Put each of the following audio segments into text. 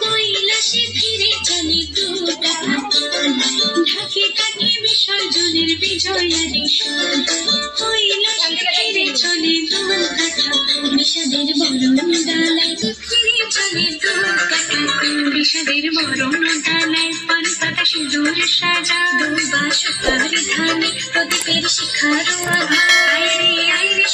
কৈলাসে ফিরে চলে দুটা ঢাকে কাকে বিসর্জনের বিজয়ারি কৈলাসে ফিরে চলে দুটা বিষাদের বরণ ডালায় ফিরে চলে দুটা বিষাদের বরণ ডালায় পান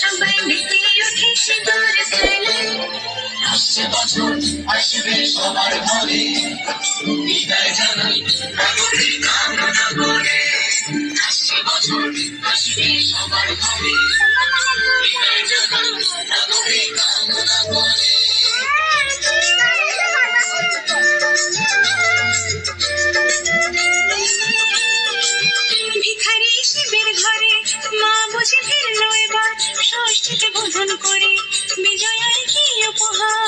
সবাই মেতে ওঠে আসছে বছর আসবে ঘরে। মা ষষ্ঠীতে বোধন করে বিজয়ার কি উপহার?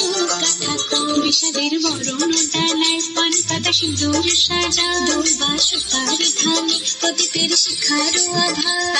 বিষাদের বরণ ডালায় পান পাতা সিন্দুর সাজা দুর্বা সুতার ধানে প্রদীপের শিখার আভা আইরে আইরে